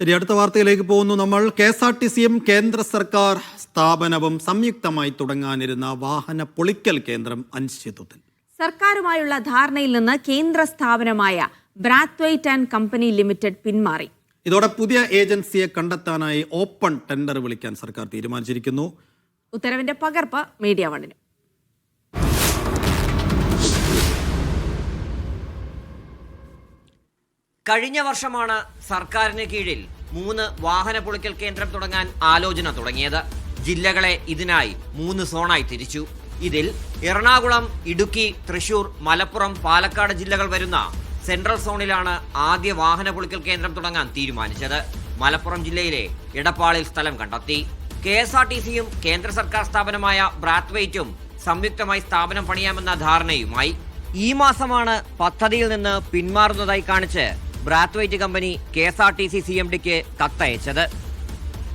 ശരി അടുത്ത വാർത്തയിലേക്ക് പോകുന്നു. നമ്മൾ കെ എസ് ആർ ടി സിയും കേന്ദ്ര സർക്കാർ സ്ഥാപനവും സംയുക്തമായി തുടങ്ങാനിരുന്ന വാഹന പൊളിക്കൽ കേന്ദ്രം അനിശ്ചിതത്വത്തിൽ. സർക്കാരുമായുള്ള ധാരണയിൽ നിന്ന് കേന്ദ്ര സ്ഥാപനമായ ബ്രാത്വൈറ്റ് ആൻഡ് കമ്പനി ലിമിറ്റഡ് പിന്മാറി. ഇതോടെ പുതിയ ഏജൻസിയെ കണ്ടെത്താനായി ഓപ്പൺ ടെൻഡർ വിളിക്കാൻ സർക്കാർ തീരുമാനിച്ചിരിക്കുന്നു. ഉത്തരവിന്റെ പകർപ്പ് മീഡിയ വണ്ണിന്. കഴിഞ്ഞ വർഷമാണ് സർക്കാരിന് കീഴിൽ മൂന്ന് വാഹന പൊളിക്കൽ കേന്ദ്രം തുടങ്ങാൻ ആലോചന തുടങ്ങിയത്. ജില്ലകളെ ഇതിനായി മൂന്ന് സോണായി തിരിച്ചു. ഇതിൽ എറണാകുളം ഇടുക്കി തൃശൂർ മലപ്പുറം പാലക്കാട് ജില്ലകൾ വരുന്ന സെൻട്രൽ സോണിലാണ് ആദ്യ വാഹന പൊളിക്കൽ കേന്ദ്രം തുടങ്ങാൻ തീരുമാനിച്ചത്. മലപ്പുറം ജില്ലയിലെ ഇടപ്പാളിൽ സ്ഥലം കണ്ടെത്തി. കെ എസ് ആർ ടി സിയും കേന്ദ്ര സർക്കാർ സ്ഥാപനമായ ബ്രാത്വെയ്റ്റും സംയുക്തമായി സ്ഥാപനം പണിയാമെന്ന ധാരണയുമായി. ഈ മാസമാണ് പദ്ധതിയിൽ നിന്ന് പിന്മാറുന്നതായി കാണിച്ച് Braithwaite company K S R T C C M ഡിക്ക് കത്തയച്ചത്.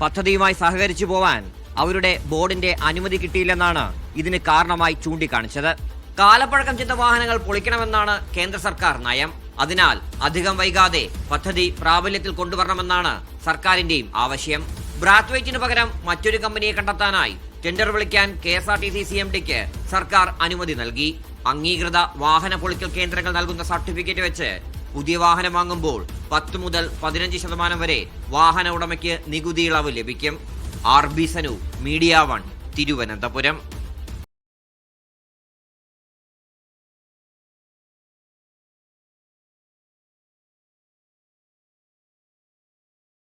പദ്ധതിയുമായി സഹകരിച്ചു പോവാൻ അവരുടെ ബോർഡിന്റെ അനുമതി കിട്ടിയില്ലെന്നാണ് ഇതിന് കാരണമായി ചൂണ്ടിക്കാണിച്ചത്. കാലപ്പഴക്കം ചെന്ന വാഹനങ്ങൾ പൊളിക്കണമെന്നാണ് കേന്ദ്ര സർക്കാർ നയം. അതിനാൽ അധികം വൈകാതെ പദ്ധതി പ്രാബല്യത്തിൽ കൊണ്ടുവരണമെന്നാണ് സർക്കാരിന്റെയും ആവശ്യം. ബ്രാത്വൈറ്റിന് പകരം മറ്റൊരു കമ്പനിയെ കണ്ടെത്താനായി ടെൻഡർ വിളിക്കാൻ K S R T C C M ഡിക്ക് സർക്കാർ അനുമതി നൽകി. അംഗീകൃത വാഹന പൊളിക്കൽ കേന്ദ്രങ്ങൾ നൽകുന്ന സർട്ടിഫിക്കറ്റ് വെച്ച് പുതിയ വാഹനം വാങ്ങുമ്പോൾ പത്ത് മുതൽ പതിനഞ്ച് ശതമാനം വരെ വാഹന ഉടമയ്ക്ക് നികുതി ഇളവ് ലഭിക്കും. R B Sanu Media One Thiruvananthapuram.